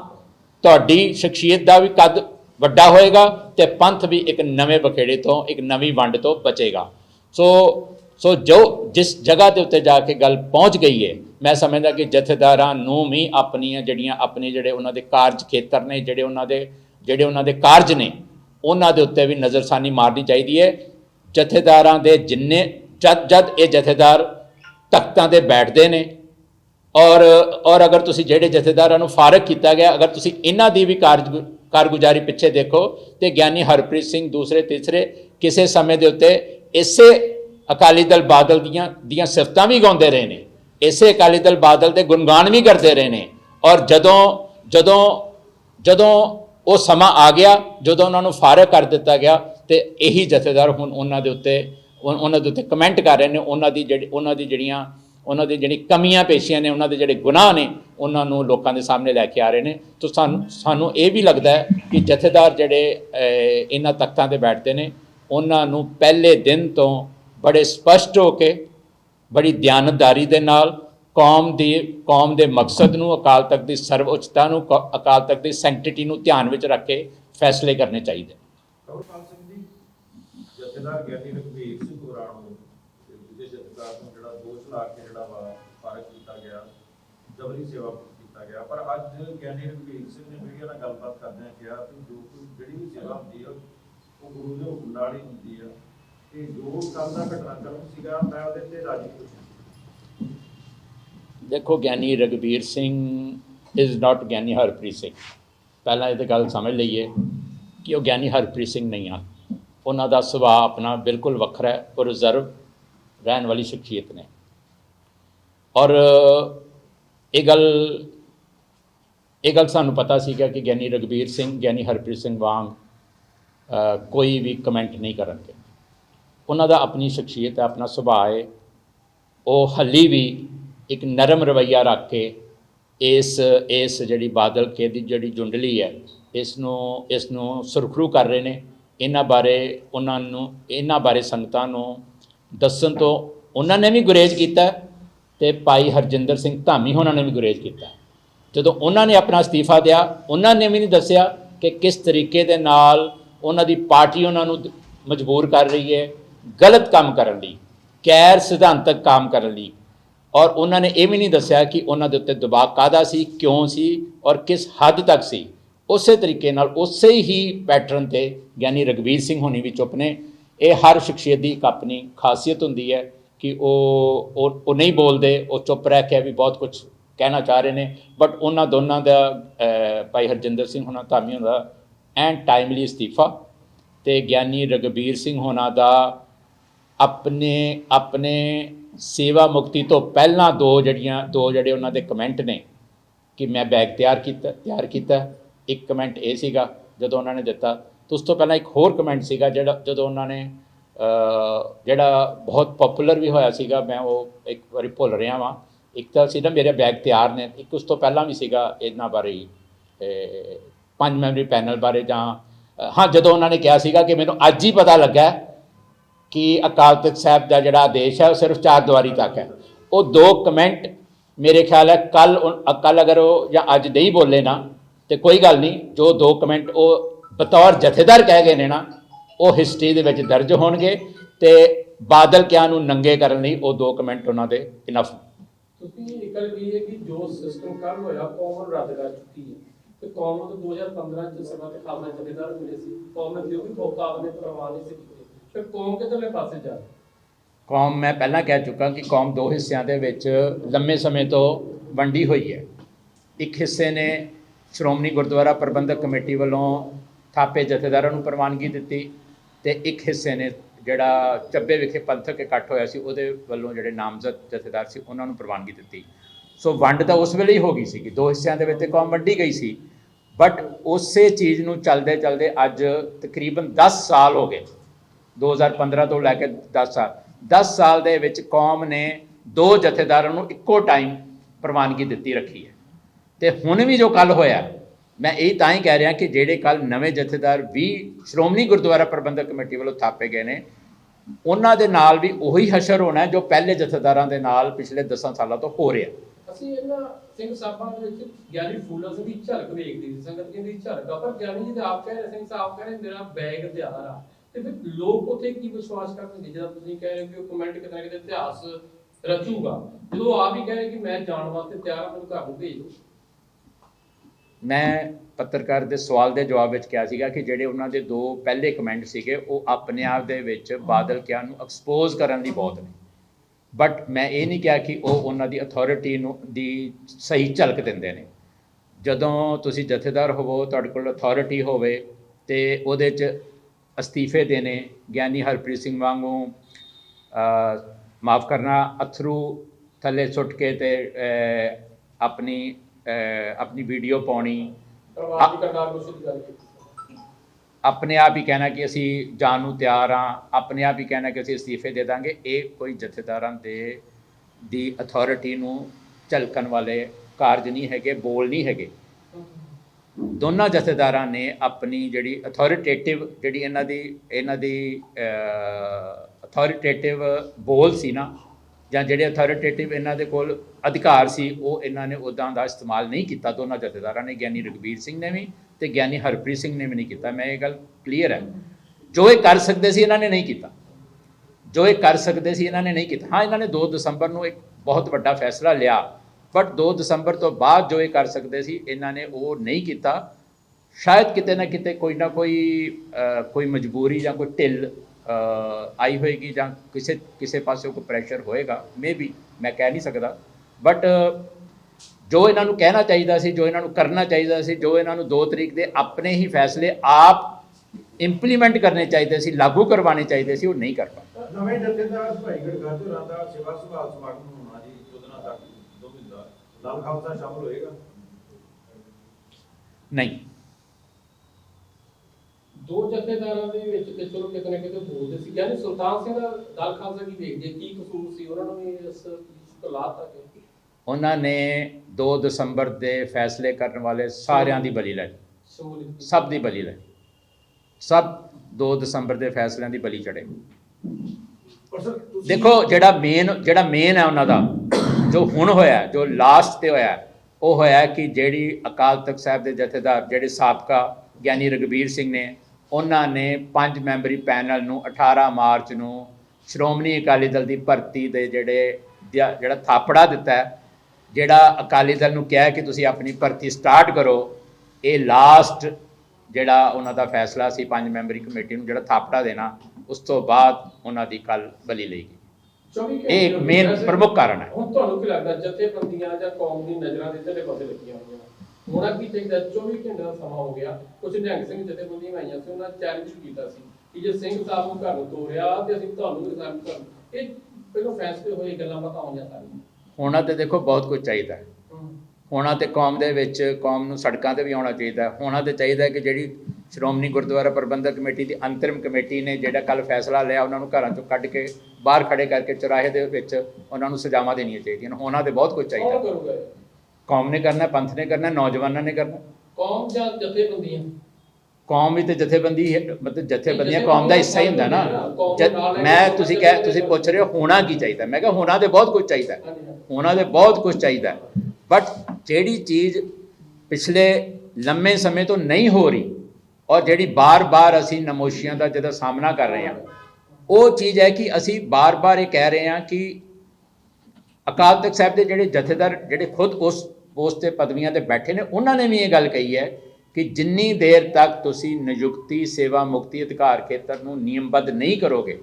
ਤੁਹਾਡੀ ਸ਼ਖਸੀਅਤ ਦਾ ਵੀ ਕਦ ਵੱਡਾ ਹੋਏਗਾ ਤੇ ਪੰਥ ਵੀ ਇੱਕ ਨਵੇਂ ਬਖੇੜੇ ਤੋਂ, ਇੱਕ ਨਵੀਂ ਵੰਡ ਤੋਂ ਬਚੇਗਾ। ਸੋ ਸੋ ਜੋ ਜਿਸ ਜਗ੍ਹਾ ਦੇ ਉੱਤੇ ਜਾ ਕੇ ਗੱਲ ਪਹੁੰਚ ਗਈ ਹੈ ਮੈਂ ਸਮਝਦਾ ਕਿ ਜਥੇਦਾਰਾਂ ਨੂੰ ਵੀ ਆਪਣੀਆਂ ਜਿਹੜੀਆਂ ਆਪਣੇ ਜਿਹੜੇ ਉਹਨਾਂ ਦੇ ਕਾਰਜ ਖੇਤਰ ਨੇ, ਜਿਹੜੇ ਉਹਨਾਂ ਦੇ, ਜਿਹੜੇ ਉਹਨਾਂ ਦੇ ਕਾਰਜ ਨੇ, ਉਹਨਾਂ ਦੇ ਉੱਤੇ ਵੀ ਨਜ਼ਰਸਾਨੀ ਮਾਰਨੀ ਚਾਹੀਦੀ ਹੈ ਜਥੇਦਾਰਾਂ ਦੇ ਜਿੰਨੇ, ਜਦ ਜਦ ਇਹ ਜਥੇਦਾਰ ਤਖਤਾਂ ਤੇ ਬੈਠਦੇ ਨੇ, ਔਰ ਔਰ ਅਗਰ ਤੁਸੀਂ ਜਿਹੜੇ ਜਥੇਦਾਰਾਂ ਨੂੰ ਫਾਰਗ ਕੀਤਾ ਗਿਆ, ਅਗਰ ਤੁਸੀਂ ਇਹਨਾਂ ਦੀ ਵੀ ਕਾਰਜ ਕਾਰਗੁਜ਼ਾਰੀ ਪਿੱਛੇ ਦੇਖੋ ਤੇ ਗਿਆਨੀ ਹਰਪ੍ਰੀਤ ਸਿੰਘ ਦੂਸਰੇ ਤੀਸਰੇ ਕਿਸੇ ਸਮੇਂ ਦੇ ਉੱਤੇ ਇਸੇ ਅਕਾਲੀ ਦਲ ਬਾਦਲ ਦੀਆਂ ਦੀਆਂ ਸਿਫਤਾਂ ਵੀ ਗਾਉਂਦੇ ਰਹੇ ਨੇ, ਇਸੇ ਅਕਾਲੀ ਦਲ ਬਾਦਲ ਦੇ ਗੁਣਗਾਨ ਵੀ ਕਰਦੇ ਰਹੇ ਨੇ ਔਰ ਜਦੋਂ ਜਦੋਂ ਜਦੋਂ ਉਹ ਸਮਾਂ ਆ ਗਿਆ, ਜਦੋਂ ਉਹਨਾਂ ਨੂੰ ਫਾਰਗ ਕਰ ਦਿੱਤਾ ਗਿਆ ਤੇ ਇਹੀ ਜਥੇਦਾਰ ਹੁਣ ਉਹਨਾਂ ਦੇ ਉੱਤੇ ਉਹਨਾਂ ਦੇ ਉੱਤੇ ਕਮੈਂਟ ਕਰ ਰਹੇ ਨੇ, ਉਹਨਾਂ ਦੀ ਜਿਹੜੀ, ਉਹਨਾਂ ਦੀ ਜਿਹੜੀਆਂ, ਉਹਨਾਂ ਦੀ ਜਿਹੜੀ ਕਮੀਆਂ ਪੇਸ਼ੀਆਂ ਨੇ, ਉਹਨਾਂ ਦੇ ਜਿਹੜੇ ਗੁਨਾਹ ਨੇ ਉਹਨਾਂ ਨੂੰ ਲੋਕਾਂ ਦੇ ਸਾਹਮਣੇ ਲੈ ਕੇ ਆ ਰਹੇ ਨੇ। ਤਾਂ ਸਾਨੂੰ ਸਾਨੂੰ ਇਹ ਵੀ ਲੱਗਦਾ ਹੈ ਕਿ ਜਥੇਦਾਰ ਜਿਹੜੇ ਇਹਨਾਂ ਤਖਤਾਂ ਤੇ ਬੈਠਦੇ ਨੇ, ਉਹਨਾਂ ਨੂੰ ਪਹਿਲੇ ਦਿਨ ਤੋਂ ਬੜੇ ਸਪਸ਼ਟ ਹੋ ਕੇ, ਬੜੀ ਦਿਆਨਤਦਾਰੀ ਦੇ ਨਾਲ ਕੌਮ ਦੀ ਕੌਮ ਦੇ ਮਕਸਦ ਨੂੰ, ਅਕਾਲ ਤਖਤ ਦੀ ਸਰਵਉੱਚਤਾ ਨੂੰ, ਕ- ਅਕਾਲ ਤਖਤ ਦੀ ਸੈਂਕਟਿਟੀ ਨੂੰ ਧਿਆਨ ਵਿੱਚ ਰੱਖ ਕੇ ਫੈਸਲੇ ਕਰਨੇ ਚਾਹੀਦੇ ਜਥੇਦਾਰ ਗਿਆਨੀ ਰਘਵੀਰ ਸਿੰਘ ਹੋਰਾਂ ਦੂਜੇ ਜਥੇਦਾਰ ਨੂੰ ਜਿਹੜਾ ਦੋਸ਼ ਲਾ ਕੇ ਜਬਰੀ ਸੇਵਾ ਕੀਤਾ ਗਿਆ। ਪਰ ਅੱਜ ਗਿਆਨੀ ਰਘਵੀਰ ਸਿੰਘ ਨੇ ਮੀਡੀਆ ਨਾਲ ਗੱਲਬਾਤ ਕਰਦਿਆਂ ਕਿਹਾ ਕਿ ਜੋ ਕੋਈ ਜਿਹੜੀ ਵੀ ਸੇਵਾ ਹੁੰਦੀ ਆ, ਉਹ ਗੁਰੂ ਦੇ ਹੁਕਮ ਨਾਲ ਹੀ ਹੁੰਦੀ ਆ। ਤੇ ਜੋ ਕੱਲ ਦਾ ਘਟਨਾਕ੍ਰਮ ਸੀਗਾ, ਮੈਂ ਉਹਦੇ ਤੇ ਰਾਜੀ ਹਾਂ ਦੇਖੋ, ਗਿਆਨੀ ਰਗਵੀਰ ਸਿੰਘ ਇਜ਼ ਨਾਟ ਗਿਆਨੀ ਹਰਪ੍ਰੀਤ ਸਿੰਘ। ਪਹਿਲਾਂ ਇਹ ਤਾਂ ਗੱਲ ਸਮਝ ਲਈਏ ਕਿ ਉਹ ਗਿਆਨੀ ਹਰਪ੍ਰੀਤ ਸਿੰਘ ਨਹੀਂ ਆ। ਉਹਨਾਂ ਦਾ ਸੁਭਾਅ ਆਪਣਾ ਬਿਲਕੁਲ ਵੱਖਰਾ ਹੈ, ਉਹ ਰਿਜ਼ਰਵ ਰਹਿਣ ਵਾਲੀ ਸ਼ਖਸੀਅਤ ਨੇ। ਔਰ ਇਹ ਗੱਲ ਇਹ ਗੱਲ ਸਾਨੂੰ ਪਤਾ ਸੀਗਾ ਕਿ ਗਿਆਨੀ ਰਗਵੀਰ ਸਿੰਘ, ਗਿਆਨੀ ਹਰਪ੍ਰੀਤ ਸਿੰਘ ਵਾਂਗ ਕੋਈ ਵੀ ਕਮੈਂਟ ਨਹੀਂ ਕਰਨਗੇ। ਉਹਨਾਂ ਦਾ ਆਪਣੀ ਸ਼ਖਸੀਅਤ ਹੈ, ਆਪਣਾ ਸੁਭਾਅ ਹੈ। ਉਹ ਹੱਲੀ ਵੀ ਇੱਕ ਨਰਮ ਰਵੱਈਆ ਰੱਖ ਕੇ ਇਸ ਇਸ ਜਿਹੜੀ ਬਾਦਲ ਕੇ ਦੀ ਜਿਹੜੀ ਜੁੰਡਲੀ ਹੈ, ਇਸ ਨੂੰ ਇਸ ਨੂੰ ਸੁਰਖਰੂ ਕਰ ਰਹੇ ਨੇ। ਇਹਨਾਂ ਬਾਰੇ ਉਹਨਾਂ ਨੂੰ, ਇਹਨਾਂ ਬਾਰੇ ਸੰਗਤਾਂ ਨੂੰ ਦੱਸਣ ਤੋਂ ਉਹਨਾਂ ਨੇ ਵੀ ਗੁਰੇਜ਼ ਕੀਤਾ। ਤੇ ਭਾਈ ਹਰਜਿੰਦਰ ਸਿੰਘ ਧਾਮੀ ਹੋਣਾ ਨੇ ਵੀ ਗੁਰੇਜ਼ ਕੀਤਾ। ਜਦੋਂ ਉਹਨਾਂ ਨੇ ਆਪਣਾ ਅਸਤੀਫਾ ਦਿਆ, ਉਹਨਾਂ ਨੇ ਵੀ ਨਹੀਂ ਦੱਸਿਆ ਕਿ ਕਿਸ ਤਰੀਕੇ ਦੇ ਨਾਲ ਉਹਨਾਂ ਦੀ ਪਾਰਟੀ ਉਹਨਾਂ ਨੂੰ ਮਜਬੂਰ ਕਰ ਰਹੀ ਹੈ, ਗਲਤ ਕੰਮ ਕਰਨ ਲਈ, ਗੈਰ ਸਿਧਾਂਤਕ ਕੰਮ ਕਰਨ ਲਈ। ਔਰ ਉਹਨਾਂ ਨੇ ਇਹ ਵੀ ਨਹੀਂ ਦੱਸਿਆ ਕਿ ਉਹਨਾਂ ਦੇ ਉੱਤੇ ਦਬਾਅ ਕਾਦਾ ਸੀ, ਕਿਉਂ ਸੀ ਔਰ ਕਿਸ ਹੱਦ ਤੱਕ ਸੀ। ਉਸੇ ਤਰੀਕੇ ਨਾਲ ਉਸੇ ਹੀ ਪੈਟਰਨ ਤੇ ਗਿਆਨੀ ਰਗਵੀਰ ਸਿੰਘ ਹੋਣੀ ਵੀ ਚੁੱਪ ਨੇ। ਇਹ ਹਰ ਸ਼ਖਸੀਅਤ ਦੀ ਇੱਕ ਆਪਣੀ ਖਾਸੀਅਤ ਹੁੰਦੀ ਹੈ ਕਿ ਉਹ ਉਹ ਨਹੀਂ ਬੋਲਦੇ, ਉਹ ਚੁੱਪ ਰਹਿ ਕੇ ਵੀ ਬਹੁਤ ਕੁਝ ਕਹਿਣਾ ਚਾਹ ਰਹੇ ਨੇ। ਬਟ ਉਹਨਾਂ ਦੋਨਾਂ ਦਾ ਭਾਈ ਹਰਜਿੰਦਰ ਸਿੰਘ ਹੋਣਾ, ਧਾਮੀ ਹੁੰਦਾ ਐਂਡ ਟਾਈਮਲੀ ਅਸਤੀਫਾ ਤੇ ਗਿਆਨੀ ਰਗਬੀਰ ਸਿੰਘ ਹੋਣਾ ਦਾ ਆਪਣੇ ਆਪਣੇ ਸੇਵਾ ਮੁਕਤੀ ਤੋਂ ਪਹਿਲਾਂ ਦੋ ਜਿਹੜੀਆਂ ਦੋ ਜਿਹੜੇ ਉਹਨਾਂ ਦੇ ਕਮੈਂਟ ਨੇ ਕਿ ਮੈਂ ਬੈਗ ਤਿਆਰ ਕੀਤਾ ਤਿਆਰ ਕੀਤਾ। ਇੱਕ ਕਮੈਂਟ ਇਹ ਸੀਗਾ, ਜਦੋਂ ਉਹਨਾਂ ਨੇ ਦਿੱਤਾ, ਤੇ ਉਸ ਤੋਂ ਪਹਿਲਾਂ ਇੱਕ ਹੋਰ ਕਮੈਂਟ ਸੀਗਾ ਜਿਹੜਾ, ਜਦੋਂ ਉਹਨਾਂ ਨੇ ਜਿਹੜਾ ਬਹੁਤ ਪਪੂਲਰ ਵੀ ਹੋਇਆ ਸੀਗਾ, ਮੈਂ ਉਹ ਇੱਕ ਵਾਰੀ ਭੁੱਲ ਰਿਹਾ ਵਾਂ। ਇੱਕ ਤਾਂ ਸੀ ਨਾ, ਮੇਰੇ ਬੈਗ ਤਿਆਰ ਨੇ। ਇੱਕ ਉਸ ਤੋਂ ਪਹਿਲਾਂ ਵੀ ਸੀਗਾ ਇਹਨਾਂ ਬਾਰੇ ਪੰਜ ਮੈਂਬਰੀ ਪੈਨਲ ਬਾਰੇ ਜਾਂ, ਹਾਂ, ਜਦੋਂ ਉਹਨਾਂ ਨੇ ਕਿਹਾ ਸੀਗਾ ਕਿ ਮੈਨੂੰ ਅੱਜ ਹੀ ਪਤਾ ਲੱਗਾ ਕਿ ਅਕਾਲ ਤਖਤ ਸਾਹਿਬ ਦਾ ਜਿਹੜਾ ਆਦੇਸ਼ ਹੈ, ਉਹ ਸਿਰਫ ਚਾਰ ਦੀਵਾਰੀ ਤੱਕ ਹੈ। ਉਹ ਦੋ ਕਮੈਂਟ ਮੇਰੇ ਖਿਆਲ ਹੈ ਕੱਲ ਕੱਲ ਅਗਰ ਉਹ ਜਾਂ ਅੱਜ ਨਹੀਂ ਬੋਲੇ ਨਾ, ਤੇ ਕੋਈ ਗੱਲ ਨਹੀਂ, ਜੋ ਦੋ ਕਮੈਂਟ ਉਹ ਬਤੌਰ ਜਥੇਦਾਰ ਕਹਿ ਗਏ ਨੇ ਨਾ ਉਹ ਹਿਸਟਰੀ ਦੇ ਵਿੱਚ ਦਰਜ ਹੋਣਗੇ ਤੇ ਬਾਦਲ ਕਿਆਂ ਨੂੰ ਨੰਗੇ ਕਰਨ ਲਈ ਉਹ ਦੋ ਕਮੈਂਟ ਉਹਨਾਂ ਦੇ ਇਨਫ ਤੁਸੀਂ ਗੱਲ ਕਹੀ ਹੈ ਕਿ ਜੋ ਸਿਸਟਮ ਕੱਲ ਹੋਇਆ ਕੌਮ ਨੂੰ ਰੱਦ ਕਰ ਚੁੱਕੀ ਹੈ। ਤੇ ਕੌਮ ਨੂੰ ਤਾਂ 2015 ਚ ਸਭਾ ਦੇ ਖਾਲਸਾ ਜਥੇਦਾਰ ਮਿਲੇ ਸੀ। ਕੌਮ ਨੇ ਵੀ ਮੌਕਾ ਆਪਣੇ ਪਰਵਾਹ ਨਹੀਂ ਸੀ ਕੀਤੇ ਫਿਰ ਕੌਮ ਕਿੱਧਰਲੇ ਪਾਸੇ ਜਾ ਰਹੀ? ਕੌਮ ਮੈਂ ਪਹਿਲਾਂ ਕਹਿ ਚੁੱਕਾ ਕਿ ਕੌਮ ਦੋ ਹਿੱਸਿਆਂ ਦੇ ਵਿੱਚ ਲੰਮੇ ਸਮੇਂ ਤੋਂ ਵੰਡੀ ਹੋਈ ਹੈ। ਇੱਕ ਹਿੱਸੇ ਨੇ ਸ਼੍ਰੋਮਣੀ ਗੁਰਦੁਆਰਾ ਪ੍ਰਬੰਧਕ ਕਮੇਟੀ ਵੱਲੋਂ ਥਾਪੇ ਜਥੇਦਾਰਾਂ ਨੂੰ ਪ੍ਰਵਾਨਗੀ ਦਿੱਤੀ। ਤੇ ਇੱਕ ਹਿੱਸੇ ਨੇ ਜਿਹੜਾ ਚੱਬੇ ਵਿਖੇ ਪੰਥਕ ਇਕੱਠ ਹੋਇਆ ਸੀ, ਉਹਦੇ ਵੱਲੋਂ ਜਿਹੜੇ ਨਾਮਜ਼ਦ ਜਥੇਦਾਰ ਸੀ, ਉਹਨਾਂ ਨੂੰ ਪ੍ਰਵਾਨਗੀ ਦਿੱਤੀ। ਸੋ ਵੰਡ ਤਾਂ ਉਸ ਵੇਲੇ ਹੀ ਹੋ ਗਈ ਸੀ ਕਿ ਦੋ ਹਿੱਸਿਆਂ ਦੇ ਵਿੱਚ ਤੇ ਕੌਮ ਵੰਡੀ ਗਈ ਸੀ। ਬਟ ਉਸੇ ਚੀਜ਼ ਨੂੰ ਚੱਲਦੇ ਚੱਲਦੇ ਅੱਜ ਤਕਰੀਬਨ 10 ਸਾਲ ਹੋ ਗਏ। 2015 ਤੋਂ ਲੈ ਕੇ 10 ਸਾਲ। 10 ਸਾਲ ਦੇ ਵਿੱਚ ਕੌਮ ਨੇ ਦੋ ਜਥੇਦਾਰਾਂ ਨੂੰ ਇੱਕੋ ਟਾਈਮ ਪ੍ਰਵਾਨਗੀ ਦਿੱਤੀ ਰੱਖੀ ਹੈ। ਤੇ ਹੁਣ ਵੀ ਜੋ ਕੱਲ ਹੋਇਆ ਮੈਂ ਇਹ ਤਾਂ ਹੀ ਕਹਿ ਰਿਹਾ ਕਿ ਜਿਹੜੇ ਕੱਲ ਨਵੇਂ ਜਥੇਦਾਰ ਵੀ ਸ਼੍ਰੋਮਣੀ ਗੁਰਦੁਆਰਾ ਪ੍ਰਬੰਧਕ ਕਮੇਟੀ ਵੱਲੋਂ ਥਾਪੇ ਗਏ ਨੇ, ਉਹਨਾਂ ਦੇ ਨਾਲ ਵੀ ਉਹੀ ਹਸ਼ਰ ਹੋਣਾ ਜੋ ਪਹਿਲੇ ਜਥੇਦਾਰਾਂ ਦੇ ਨਾਲ ਪਿਛਲੇ 10 ਸਾਲਾਂ ਤੋਂ ਹੋ ਰਿਹਾ। ਅਸੀਂ ਇਹਨਾਂ ਸਿੰਘ ਸਾਹਿਬਾਂ ਦੇ ਵਿੱਚ ਗਿਆਨੀ ਫੂਲਾ ਸਿੰਘ ਦੀ ਝਲਕ ਵੇਖਦੀ ਸੀ, ਸੰਗਤ ਕਹਿੰਦੀ ਝਲਕ ਆ, ਪਰ ਗਿਆਨੀ ਜੀ ਤੇ ਆਪ ਕਹਿ ਰਹੇ, ਸਿੰਘ ਸਾਹਿਬ ਕਹਿ ਰਹੇ, ਮੇਰਾ ਬੈਗ ਤਿਆਰ ਆ। ਤੇ ਫਿਰ ਲੋਕ ਉਥੇ ਕੀ ਵਿਸ਼ਵਾਸ ਕਰਨਗੇ ਜਦੋਂ ਤੁਸੀਂ ਕਹਿ ਰਹੇ ਕਿ ਉਹ ਕਮੈਂਟ ਕਿਤੇ ਨਾ ਕਿਤੇ ਇਤਿਹਾਸ ਰਚੂਗਾ, ਜਦੋਂ ਆਪ ਹੀ ਕਹਿ ਰਹੇ ਕਿ ਮੈਂ ਜਾਣ ਵਾਸਤੇ ਤਿਆਰ ਹਾਂ ਮੈਨੂੰ ਘਰ ਨੂੰ ਭੇਜ ਦਿਓ। ਮੈਂ ਪੱਤਰਕਾਰ ਦੇ ਸਵਾਲ ਦੇ ਜਵਾਬ ਵਿੱਚ ਕਿਹਾ ਸੀਗਾ ਕਿ ਜਿਹੜੇ ਉਹਨਾਂ ਦੇ ਦੋ ਪਹਿਲੇ ਕਮੈਂਟ ਸੀਗੇ, ਉਹ ਆਪਣੇ ਆਪ ਦੇ ਵਿੱਚ ਬਾਦਲ ਕਿਆ ਨੂੰ ਐਕਸਪੋਜ਼ ਕਰਨ ਲਈ ਬਹੁਤ ਨੇ। ਬਟ ਮੈਂ ਇਹ ਨਹੀਂ ਕਿਹਾ ਕਿ ਉਹ ਉਹਨਾਂ ਦੀ ਅਥਾਰਟੀ ਨੂੰ, ਦੀ ਸਹੀ ਝਲਕ ਦਿੰਦੇ ਨੇ। ਜਦੋਂ ਤੁਸੀਂ ਜਥੇਦਾਰ ਹੋਵੋ, ਤੁਹਾਡੇ ਕੋਲ ਅਥਾਰਟੀ ਹੋਵੇ ਤੇ ਉਹਦੇ 'ਚ ਅਸਤੀਫੇ ਦੇਣੇ, ਗਿਆਨੀ ਹਰਪ੍ਰੀਤ ਸਿੰਘ ਵਾਂਗੂ ਮਾਫ ਕਰਨਾ, ਅਥਰੂ ਥੱਲੇ ਸੁੱਟ ਕੇ ਤੇ ਆਪਣੀ ਆਪਣੀ ਵੀਡੀਓ ਪਾਉਣੀ। ਆਪਣੇ ਆਪ ਹੀ ਕਹਿਣਾ ਕਿ ਅਸੀਂ ਜਾਣ ਨੂੰ ਤਿਆਰ ਹਾਂ। ਆਪਣੇ ਆਪ ਹੀ ਕਹਿਣਾ ਕਿ ਅਸੀਂ ਅਸਤੀਫੇ ਦੇ ਦਾਂਗੇ। ਇਹ ਕੋਈ ਜਥੇਦਾਰਾਂ ਦੇ ਦੀ ਅਥਾਰਟੀ ਨੂੰ ਝਲਕਣ ਵਾਲੇ ਕਾਰਜ ਨਹੀਂ ਹੈਗੇ ਬੋਲ ਨਹੀਂ ਹੈਗੇ। ਦੋਨਾਂ ਜਥੇਦਾਰਾਂ ਨੇ ਆਪਣੀ ਜਿਹੜੀ ਅਥਾਰਟੇਟਿਵ ਜਿਹੜੀ ਇਹਨਾਂ ਦੀ ਇਹਨਾਂ ਦੀ ਅਥਾਰਟੇਟਿਵ ਬੋਲ ਸੀ ਨਾ ਜਾਂ ਜਿਹੜੇ ਅਥਾਰਟੇਟਿਵ ਇਹਨਾਂ ਦੇ ਕੋਲ ਅਧਿਕਾਰ ਸੀ, ਉਹ ਇਹਨਾਂ ਨੇ ਉਦਾਂ ਦਾ ਇਸਤੇਮਾਲ ਨਹੀਂ ਕੀਤਾ ਦੋਨਾਂ ਜਥੇਦਾਰਾਂ ਨੇ, ਗਿਆਨੀ ਰਗਬੀਰ ਸਿੰਘ ਨੇ ਵੀ ਤੇ ਗਿਆਨੀ ਹਰਪ੍ਰੀਤ ਸਿੰਘ ਨੇ ਵੀ ਨਹੀਂ ਕੀਤਾ। ਮੈਂ ਇਹ ਗੱਲ ਕਲੀਅਰ ਹੈ। ਜੋ ਇਹ ਕਰ ਸਕਦੇ ਸੀ, ਇਹਨਾਂ ਨੇ ਨਹੀਂ ਕੀਤਾ। ਜੋ ਇਹ ਕਰ ਸਕਦੇ ਸੀ, ਇਹਨਾਂ ਨੇ ਨਹੀਂ ਕੀਤਾ। ਹਾਂ, ਇਹਨਾਂ ਨੇ 2 ਦਸੰਬਰ ਨੂੰ ਇੱਕ ਬਹੁਤ ਵੱਡਾ ਫੈਸਲਾ ਲਿਆ ਬਟ 2 ਦਸੰਬਰ ਤੋਂ ਬਾਅਦ ਜੋ ਇਹ ਕਰ ਸਕਦੇ ਸੀ, ਇਹਨਾਂ ਨੇ ਉਹ ਨਹੀਂ ਕੀਤਾ। ਸ਼ਾਇਦ ਕਿਤੇ ਨਾ ਕਿਤੇ ਕੋਈ ਨਾ ਕੋਈ ਕੋਈ ਮਜਬੂਰੀ ਜਾਂ ਕੋਈ ਢਿੱਲ ਆਈ ਹੋਏਗੀ ਜਾਂ ਕਿਸੇ ਕਿਸੇ ਪਾਸੇ ਕੋਈ ਪ੍ਰੈਸ਼ਰ ਹੋਏਗਾ ਮੇਬੀ ਮੈਂ ਕਹਿ ਨਹੀਂ ਸਕਦਾ। ਬਟ ਜੋ ਇਹਨਾਂ ਨੂੰ ਕਹਿਣਾ ਚਾਹੀਦਾ ਸੀ ਜੋ ਇਹਨਾਂ ਨੂੰ ਕਰਨਾ ਚਾਹੀਦਾ ਸੀ ਜੋ ਇਹਨਾਂ ਨੂੰ 2 ਤਰੀਕ ਦੇ ਆਪਣੇ ਹੀ ਫੈਸਲੇ ਆਪ ਇੰਪਲੀਮੈਂਟ ਕਰਨੇ ਚਾਹੀਦੇ ਸੀ ਲਾਗੂ ਕਰਵਾਉਣੇ ਚਾਹੀਦੇ ਸੀ ਉਹ ਨਹੀਂ ਕਰ ਪਾਏ। ਨਵੇਂ ਜਥੇਦਾਰ ਭਾਈਗੜ ਗਾਜੂਰਾਂ ਦਾ ਸੇਵਾ ਸੁਭਾਅ ਸਮਾਗਮ ਹੋਣਾ ਜੀ ਚੋਦਨਾ ਤੱਕ ਦੋ ਦਾ ਲਾਲ ਖਾਲਸਾ ਸ਼ਾਮਲ ਹੋਏਗਾ? ਨਹੀਂ। ਦੋ ਜਥੇਦਾਰਾਂ ਦੇ ਵਿੱਚ ਤੇ ਚਲੋ ਕਿਤੇ ਨਾ ਕਿਤੇ ਬੋਲਦੇ ਸੀ। ਯਾਨੀ ਸੁਲਤਾਨ ਸਿੰਘ ਦਾ ਦਲ ਖਾਲਸਾ ਕੀ ਦੇਖਦੇ? ਕੀ ਕਸੂਰ ਸੀ? ਉਹਨਾਂ ਨੂੰ ਇਸ ਇਸ ਲਾਤਾ ਕਿ ਉਹਨਾਂ ਨੇ 2 ਦਸੰਬਰ ਦੇ ਫੈਸਲੇ ਕਰਨ ਵਾਲੇ ਸਾਰਿਆਂ ਦੀ ਬਲੀ ਸ਼ਮੂਲੀਅਤ ਸਭ ਦੀ ਬਲੀ ਲਈ। ਸਭ 2 ਦਸੰਬਰ ਦੇ ਫੈਸਲਿਆਂ ਦੀ ਬਲੀ ਚੜੇ ਦੇਖੋ ਜਿਹੜਾ ਮੇਨ ਜਿਹੜਾ ਮੇਨ ਹੈ ਉਹਨਾਂ ਦਾ ਜੋ ਹੁਣ ਹੋਇਆ ਜੋ ਲਾਸਟ ਤੇ ਹੋਇਆ ਉਹ ਹੋਇਆ ਕਿ ਜਿਹੜੀ ਅਕਾਲ ਤਖਤ ਸਾਹਿਬ ਦੇ ਜਥੇਦਾਰ ਜਿਹੜੇ ਸਾਬਕਾ ਗਿਆਨੀ ਰਗਬੀਰ ਸਿੰਘ ਨੇ ਉਹਨਾਂ ਨੇ ਪੰਜ ਮੈਂਬਰੀ ਪੈਨਲ ਨੂੰ 18 ਮਾਰਚ ਨੂੰ ਸ਼੍ਰੋਮਣੀ ਅਕਾਲੀ ਦਲ ਦੀ ਭਰਤੀ ਦੇ ਜਿਹੜੇ ਜਿਹੜਾ ਥਾਪੜਾ ਦਿੱਤਾ ਜਿਹੜਾ ਅਕਾਲੀ ਦਲ ਨੂੰ ਕਿਹਾ ਕਿ ਤੁਸੀਂ ਆਪਣੀ ਭਰਤੀ ਸਟਾਰਟ ਕਰੋ ਇਹ ਲਾਸਟ ਜਿਹੜਾ ਉਹਨਾਂ ਦਾ ਫੈਸਲਾ ਸੀ ਪੰਜ ਮੈਂਬਰੀ ਕਮੇਟੀ ਨੂੰ ਜਿਹੜਾ ਥਾਪੜਾ ਦੇਣਾ ਉਸ ਤੋਂ ਬਾਅਦ ਉਹਨਾਂ ਦੀ ਕੱਲ ਬਲੀ ਲਈ ਗਈ। 24 ਇਹ ਇੱਕ ਵੈਸੇ ਪ੍ਰਮੁੱਖ ਕਾਰਨ ਹੈ। ਹੁਣ ਤੁਹਾਨੂੰ ਕੀ ਲੱਗਦਾ ਜਥੇਬੰਦੀਆਂ ਜਾਂ ਕੌਮ ਦੀ ਨਜ਼ਰਾਂ ਦੇ ਤੇਰੇ ਪਾਸੇ ਲੱਗੀਆਂ ਹੋਈਆਂ ਹੋਣਾ ਕੀ ਚਾਹੀਦਾ 24 ਘੰਟੇ ਦਾ ਸਮਾਂ ਹੋ ਗਿਆ ਕੁਝ ਨਿਹੰਗ ਸਿੰਘ ਜਥੇਬੰਦੀਆਂ ਆਈਆਂ ਸੀ ਉਹਨਾਂ ਚੈਲੰਜ ਕੀਤਾ ਸੀ ਕਿ ਜੇ ਸਿੰਘ ਸਾਹਿਬ ਨੂੰ ਘਰ ਨੂੰ ਤੋਰਿਆ ਤੇ ਅਸੀਂ ਤੁਹਾਨੂੰ ਸਾਨੂੰ ਘਰ ਇਹ ਪਹਿਲਾਂ ਫੈਸਲੇ ਹੋਏ ਗੱਲਾਂ ਬਾਤਾਂ ਹੋਈਆਂ ਸਾਰੀਆਂ ਹੋਣਾ ਤੇ ਦੇਖੋ ਬਹੁਤ ਕੁਝ ਚਾਹੀਦਾ। ਹੋਣਾ ਤੇ ਕੌਮ ਦੇ ਵਿੱਚ ਕੌਮ ਨੂੰ ਸੜਕਾਂ ਤੇ ਵੀ ਆਉਣਾ ਚਾਹੀਦਾ। ਹੋਣਾ ਤੇ ਚਾਹੀਦਾ ਕਿ ਜਿਹੜੀ ਸ਼੍ਰੋਮਣੀ ਗੁਰਦੁਆਰਾ ਪ੍ਰਬੰਧਕ ਕਮੇਟੀ ਦੀ ਅੰਤਰਿਮ ਕਮੇਟੀ ਨੇ ਜਿਹੜਾ ਕੱਲ ਫੈਸਲਾ ਲਿਆ ਉਹਨਾਂ ਨੂੰ ਘਰਾਂ ਚੋਂ ਕੱਢ ਕੇ ਬਾਹਰ ਖੜੇ ਕਰਕੇ ਚੁਰਾਹੇ ਦੇ ਵਿੱਚ ਉਹਨਾਂ ਨੂੰ ਸਜ਼ਾਵਾਂ ਦੇਣੀਆਂ ਚਾਹੀਦੀਆਂ। ਹੋਣਾ ਤੇ ਬਹੁਤ ਕੁਝ ਚਾਹੀਦਾ? ਕੌਮ ਨੇ ਕਰਨਾ ਪੰਥ ਨੇ ਕਰਨਾ ਨੌਜਵਾਨਾਂ ਨੇ ਕਰਨਾ। ਕੌਮ ਜਾਂ ਜਥੇਬੰਦੀਆਂ? ਕੌਮ ਵੀ ਤੇ ਜਥੇਬੰਦੀ ਹੈ ਮਤਲਬ ਜਥੇਬੰਦੀਆਂ ਕੌਮ ਦਾ ਹਿੱਸਾ ਹੀ ਹੁੰਦਾ ਨਾ। ਮੈਂ ਤੁਸੀਂ ਕਹਿ ਤੁਸੀਂ ਪੁੱਛ ਰਹੇ ਹੋ ਹੋਣਾ ਕੀ ਚਾਹੀਦਾ? ਮੈਂ ਕਿਹਾ ਹੋਣਾ ਤੇ ਬਹੁਤ ਕੁਝ ਚਾਹੀਦਾ। ਹੈ। ਹਾਂਜੀ, ਹਾਂਜੀ। ਉਹਨਾਂ ਦੇ ਬਹੁਤ ਕੁਝ ਚਾਹੀਦਾ। ਬਟ ਜਿਹੜੀ ਚੀਜ਼ ਪਿਛਲੇ ਲੰਮੇ ਸਮੇਂ ਤੋਂ ਨਹੀਂ ਹੋ ਰਹੀ ਔਰ ਜਿਹੜੀ ਬਾਰ-ਬਾਰ ਅਸੀਂ ਨਮੋਸ਼ੀਆਂ ਦਾ ਜਿਹਦਾ ਸਾਹਮਣਾ ਕਰ ਰਹੇ ਹਾਂ ਉਹ ਚੀਜ਼ ਹੈ ਕਿ ਅਸੀਂ ਬਾਰ-ਬਾਰ ਇਹ ਕਹਿ ਰਹੇ ਹਾਂ ਕਿ ਅਕਾਲ ਤਖਤ ਸਾਹਿਬ ਦੇ ਜਿਹੜੇ ਜਥੇਦਾਰ ਜਿਹੜੇ ਖੁਦ ਉਸ ਪੋਸਟ ਤੇ ਪਦਵੀਆਂ ਤੇ ਬੈਠੇ ਨੇ, ਉਹਨਾਂ ਨੇ ਵੀ ਇਹ ਗੱਲ ਕਹੀ ਹੈ ਕਿ ਜਿੰਨੀ ਦੇਰ ਤੱਕ ਤੁਸੀਂ ਨਿਯੁਕਤੀ, ਸੇਵਾ ਮੁਕਤੀ ਅਧਿਕਾਰ ਖੇਤਰ ਨੂੰ ਨਿਯਮਬੱਧ ਨਹੀਂ ਕਰੋਗੇ,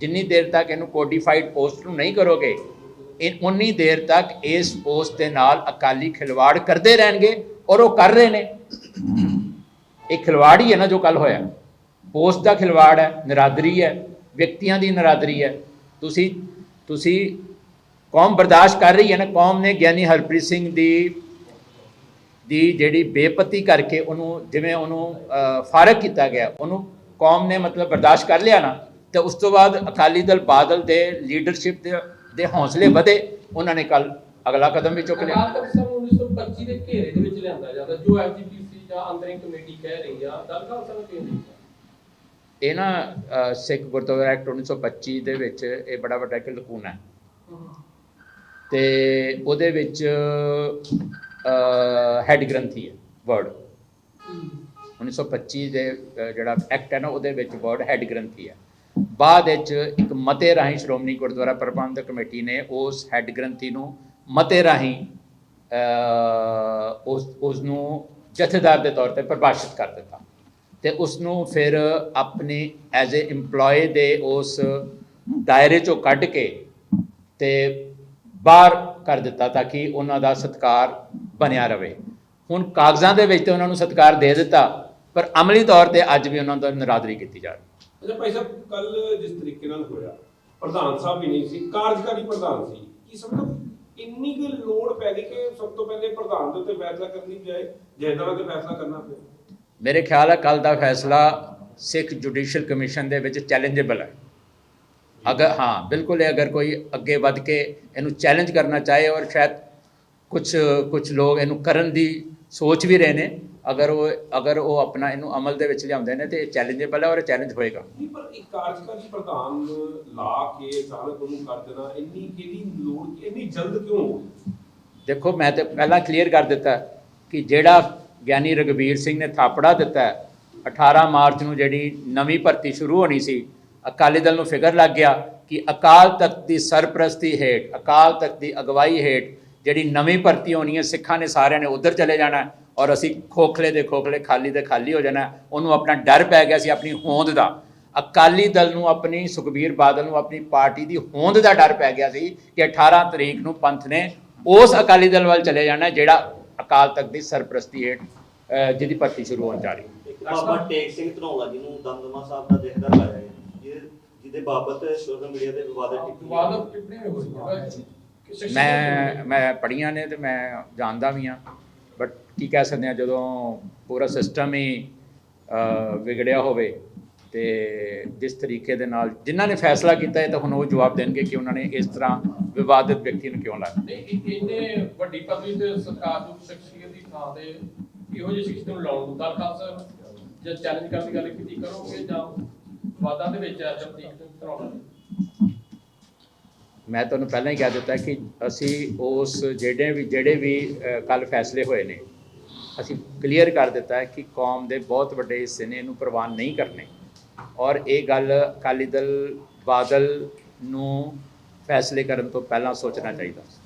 ਜਿੰਨੀ ਦੇਰ ਤੱਕ ਇਹਨੂੰ ਕੋਡੀਫਾਈਡ ਪੋਸਟ ਨੂੰ ਨਹੀਂ ਕਰੋਗੇ, ਇਹ ਉਨੀ ਦੇਰ ਤੱਕ ਇਸ ਪੋਸਟ ਦੇ ਨਾਲ ਅਕਾਲੀ ਖਿਲਵਾੜ ਕਰਦੇ ਰਹਿਣਗੇ ਔਰ ਉਹ ਕਰ ਰਹੇ ਨੇ। ਇਹ ਖਿਲਵਾੜ ਹੀ ਹੈ ਨਾ ਜੋ ਕੱਲ ਹੋਇਆ। ਪੋਸਟ ਦਾ ਖਿਲਵਾੜ ਹੈ, ਨਰਾਦਰੀ ਹੈ, ਵਿਅਕਤੀਆਂ ਦੀ ਨਰਾਦਰੀ ਹੈ। ਤੁਸੀਂ ਤੁਸੀਂ ਕੌਮ ਬਰਦਾਸ਼ਤ ਕਰ ਰਹੀ ਹੈ ਨਾ ਕੌਮ ਨੇ ਗਿਆਨੀ ਹਰਪ੍ਰੀਤ ਸਿੰਘ ਦੀ ਦੀ ਜਿਹੜੀ ਬੇਪਤੀ ਕਰਕੇ ਉਹਨੂੰ ਜਿਵੇਂ ਉਹਨੂੰ ਅ, ਫਾਰਗ ਕੀਤਾ ਗਿਆ ਉਹਨੂੰ ਕੌਮ ਨੇ ਮਤਲਬ ਬਰਦਾਸ਼ਤ ਕਰ ਲਿਆ ਨਾ ਤੇ ਉਸ ਤੋਂ ਬਾਅਦ ਅਕਾਲੀ ਦਲ ਬਾਦਲ ਦੇ ਲੀਡਰਸ਼ਿਪ ਦੇ ਦੇ ਹੌਸਲੇ ਵਧੇ ਉਹਨਾਂ ਨੇ ਕੱਲ ਅਗਲਾ ਕਦਮ ਵੀ ਚੁੱਕ ਲਿਆ। ਅਕਾਲ ਤਖਤ ਸਾਹਿਬ ਨੂੰ 1925 ਦੇ ਘੇਰੇ ਦੇ ਵਿੱਚ ਲਿਆਂਦਾ ਜਾਂਦਾ ਜੋ ਐਫਜੀਪੀਸੀ ਜਾਂ ਅੰਤਰਿੰਗ ਕਮੇਟੀ ਕਹਿ ਰਹੀ ਆ ਦਲ ਖਾਲਸਾ ਨੂੰ ਕਿਉਂ ਨਹੀਂ? ਇਹ ਨਾ ਸਿੱਖ ਗੁਰਦੁਆਰਾ ਐਕਟ 1925 ਦੇ ਵਿੱਚ ਇਹ ਬੜਾ ਵੱਡਾ ਇੱਕ ਲਕੂਨਾ ਹੈ। ਤੇ ਉਹਦੇ ਵਿੱਚ ਹੈਡ ਗ੍ਰੰਥੀ ਹੈ ਵਰਡ 1925 ਦੇ ਜਿਹੜਾ ਐਕਟ ਹੈ ਨਾ, ਉਹਦੇ ਵਿੱਚ ਵਰਡ ਹੈਡ ਗ੍ਰੰਥੀ ਹੈ। ਬਾਅਦ ਵਿੱਚ ਇੱਕ ਮਤੇ ਰਾਹੀਂ ਸ਼੍ਰੋਮਣੀ ਗੁਰਦੁਆਰਾ ਪ੍ਰਬੰਧਕ ਕਮੇਟੀ ਨੇ ਉਸ ਹੈਡ ਗ੍ਰੰਥੀ ਨੂੰ ਮਤੇ ਰਾਹੀਂ ਉਸ ਉਸ ਨੂੰ ਜਥੇਦਾਰ ਦੇ ਤੌਰ ਤੇ ਪਰਿਭਾਸ਼ਿਤ ਕਰ ਦਿੱਤਾ। ਤੇ ਉਸ ਨੂੰ ਫਿਰ ਆਪਣੇ ਐਜ਼ ਅ EMPLOYE ਦੇ ਉਸ ਦਾਇਰੇ ਚੋਂ ਕੱਢ ਕੇ ਤੇ ਬਾਹਰ ਕਰ ਦਿੱਤਾ ਤਾਂ ਕਿ ਉਹਨਾਂ ਦਾ ਸਤਕਾਰ ਬਣਿਆ ਰਵੇ ਹੁਣ ਕਾਗਜ਼ਾਂ ਦੇ ਵਿੱਚ ਤੇ ਉਹਨਾਂ ਨੂੰ ਸਤਕਾਰ ਦੇ ਦਿੱਤਾ ਪਰ ਅਮਲੀ ਤੌਰ ਤੇ ਅੱਜ ਵੀ ਉਹਨਾਂ ਦਾ ਨਰਾਦਰੀ ਕੀਤੀ ਜਾ ਰਹੀ। ਅੱਛਾ ਭਾਈ ਸਾਹਿਬ ਕੱਲ ਜਿਸ ਤਰੀਕੇ ਨਾਲ ਹੋਇਆ ਪ੍ਰਧਾਨ ਸਾਹਿਬ ਵੀ ਨਹੀਂ ਸੀ ਕਾਰਜਕਾਰੀ ਪ੍ਰਧਾਨ ਸੀ। ਕੀ ਸਮਝੋ ਇੰਨੀ ਕੁ ਲੋੜ ਪੈ ਗਈ ਕਿ ਸਭ ਤੋਂ ਪਹਿਲੇ ਪ੍ਰਧਾਨ ਦੇ ਉੱਤੇ ਫੈਸਲਾ ਕਰਨੀ ਜਾਏ ਜੈਦਾਰਾਂ ਤੇ ਫੈਸਲਾ ਕਰਨਾ ਪਿਆ? ਮੇਰੇ ਖਿਆਲ ਹੈ ਕੱਲ ਦਾ ਫੈਸਲਾ ਸਿੱਖ ਜੁਡੀਸ਼ੀਅਲ ਕਮਿਸ਼ਨ ਦੇ ਵਿੱਚ ਚੈਲੰਜੇਬਲ ਹੈ ਅਗਰ ਹਾਂ ਬਿਲਕੁਲ ਇਹ ਅਗਰ ਕੋਈ ਅੱਗੇ ਵੱਧ ਕੇ ਇਹਨੂੰ ਚੈਲੰਜ ਕਰਨਾ ਚਾਹੇ ਔਰ ਸ਼ਾਇਦ ਕੁਝ ਕੁਝ ਲੋਕ ਇਹਨੂੰ ਕਰਨ ਦੀ ਸੋਚ ਵੀ ਰਹੇ ਨੇ ਅਗਰ ਉਹ ਅਗਰ ਉਹ ਆਪਣਾ ਇਹਨੂੰ ਅਮਲ ਦੇ ਵਿੱਚ ਲਿਆਉਂਦੇ ਨੇ ਤੇ ਇਹ ਚੈਲੰਜੇਬਲ ਹੈ ਔਰ ਇਹ ਚੈਲੰਜ ਹੋਏਗਾ। ਨਹੀਂ ਪਰ ਇੱਕ ਕਾਰਜਕਾਰੀ ਪ੍ਰਧਾਨ ਲਾ ਕੇ ਅਚਾਨਕ ਉਹਨੂੰ ਕਰ ਦੇਣਾ ਇੰਨੀ ਕਿਹਦੀ ਲੋੜ ਇੰਨੀ ਜਲਦ ਕਿਉਂ ਹੋ ਗਈ? ਦੇਖੋ ਮੈਂ ਤੇ ਪਹਿਲਾਂ ਕਲੀਅਰ ਕਰ ਦਿੱਤਾ ਕਿ ਜਿਹੜਾ ਗਿਆਨੀ ਰਗਵੀਰ ਸਿੰਘ ਨੇ ਥਾਪੜਾ ਦਿੱਤਾ ਹੈ, 18 ਮਾਰਚ ਨੂੰ ਜਿਹੜੀ ਨਵੀਂ ਭਰਤੀ ਸ਼ੁਰੂ ਹੋਣੀ ਸੀ ਅਕਾਲੀ ਦਲ ਨੂੰ ਫਿਕਰ ਲੱਗ ਗਿਆ ਕਿ ਅਕਾਲ ਤਖਤ ਦੀ ਸਰਪ੍ਰਸਤੀ ਹੇਠ, ਅਕਾਲ ਤਖਤ ਦੀ ਅਗਵਾਈ ਹੇਠ ਜਿਹੜੀ ਨਵੀਂ ਭਰਤੀ ਹੋਣੀ ਹੈ, ਸਿੱਖਾਂ ਨੇ ਸਾਰਿਆਂ ਨੇ ਉਧਰ ਚਲੇ ਜਾਣਾ ਔਰ ਅਸੀਂ ਖੋਖਲੇ ਦੇ ਖੋਖਲੇ, ਖਾਲੀ ਦੇ ਖਾਲੀ ਹੋ ਜਾਣਾ ਉਹਨੂੰ ਆਪਣਾ ਡਰ ਪੈ ਗਿਆ ਸੀ ਆਪਣੀ ਹੋਂਦ ਦਾ। ਅਕਾਲੀ ਦਲ ਨੂੰ ਆਪਣੀ, ਸੁਖਬੀਰ ਬਾਦਲ ਨੂੰ ਆਪਣੀ ਪਾਰਟੀ ਦੀ ਹੋਂਦ ਦਾ ਡਰ ਪੈ ਗਿਆ ਸੀ ਕਿ 18 ਤਰੀਕ ਨੂੰ ਪੰਥ ਨੇ ਉਸ ਅਕਾਲੀ ਦਲ ਵੱਲ ਚਲੇ ਜਾਣਾ ਜਿਹੜਾ ਅਕਾਲ ਤਖਤ ਦੀ ਸਰਪ੍ਰਸਤੀ ਹੇਠ ਜਿਹਦੀ ਭਰਤੀ ਸ਼ੁਰੂ ਹੋਣ ਜਾ ਰਹੀ ਹੈ। ਬਾਬਾ ਟੇਕ ਸਿੰਘ ਧਨੌਲਾ ਜੀ ਨੂੰ ਦਮਦਮਾ ਸਾਹਿਬ ਦਾ ਜਥੇਦਾਰ ਲਾਇਆ ਜਿਹਦੇ ਬਾਬਤ ਸੋਸ਼ਲ ਮੀਡੀਆ ਤੇ ਵਿਵਾਦਤ ਟਿੱਪਣੀਆਂ ਵਾਦ ਟਿੱਪਣੀ ਵੀ ਹੋਈ? ਮੈਂ ਮੈਂ ਪੜੀਆਂ ਨੇ ਤੇ ਮੈਂ ਜਾਣਦਾ ਵੀ ਹਾਂ। ਬਟ ਕੀ ਕਹਿ ਸਕਦੇ ਹਾਂ ਜਦੋਂ ਪੂਰਾ ਸਿਸਟਮ ਹੀ ਵਿਗੜਿਆ ਹੋਵੇ ਤੇ ਜਿਸ ਤਰੀਕੇ ਦੇ ਨਾਲ ਜਿਨ੍ਹਾਂ ਨੇ ਫੈਸਲਾ ਕੀਤਾ ਹੈ ਤਾਂ ਹੁਣ ਉਹ ਜਵਾਬ ਦੇਣਗੇ ਕਿ ਉਹਨਾਂ ਨੇ ਇਸ ਤਰ੍ਹਾਂ ਵਿਵਾਦਿਤ ਵਿਅਕਤੀ ਨੂੰ ਕਿਉਂ ਲਾਇਆ। ਨਹੀਂ ਇਹ- ਇੰਨੇ ਵੱਡੀ ਪਦਵੀ ਤੇ ਸਤਿਕਾਰਯੋਗ ਸ਼ਖਸੀਅਤ ਦੀ ਥਾਂ ਤੇ ਇਹੋ ਜਿਹੀ ਸ਼ਖਸੀਅਤ ਨੂੰ ਲਾਉਣ ਨੂੰ ਦਲ ਖਾਲਸਾ ਜੇ ਚੈਲੰਜ ਕਰਨ ਦੀ ਗੱਲ ਕੀਤੀ ਕਰੋਗੇ ਜਾਂ ਵਾਦਾਂ ਦੇ ਵਿੱਚ ਆ ਕਰਾਉਣਾ ਮੈਂ ਤੁਹਾਨੂੰ ਪਹਿਲਾਂ ਹੀ ਕਹਿ ਦਿੱਤਾ ਕਿ ਅਸੀਂ ਉਸ ਜਿਹੜੇ ਵੀ ਜਿਹੜੇ ਵੀ ਕੱਲ ਫੈਸਲੇ ਹੋਏ ਨੇ, ਅਸੀਂ ਕਲੀਅਰ ਕਰ ਦਿੱਤਾ ਹੈ ਕਿ ਕੌਮ ਦੇ ਬਹੁਤ ਵੱਡੇ ਹਿੱਸੇ ਨੇ, ਇਹਨੂੰ ਪ੍ਰਵਾਨ ਨਹੀਂ ਕਰਨੇ। ਔਰ ਇਹ ਗੱਲ ਅਕਾਲੀ ਦਲ ਬਾਦਲ ਨੂੰ ਫੈਸਲੇ ਕਰਨ ਤੋਂ ਪਹਿਲਾਂ ਸੋਚਣਾ ਚਾਹੀਦਾ। ਸੀ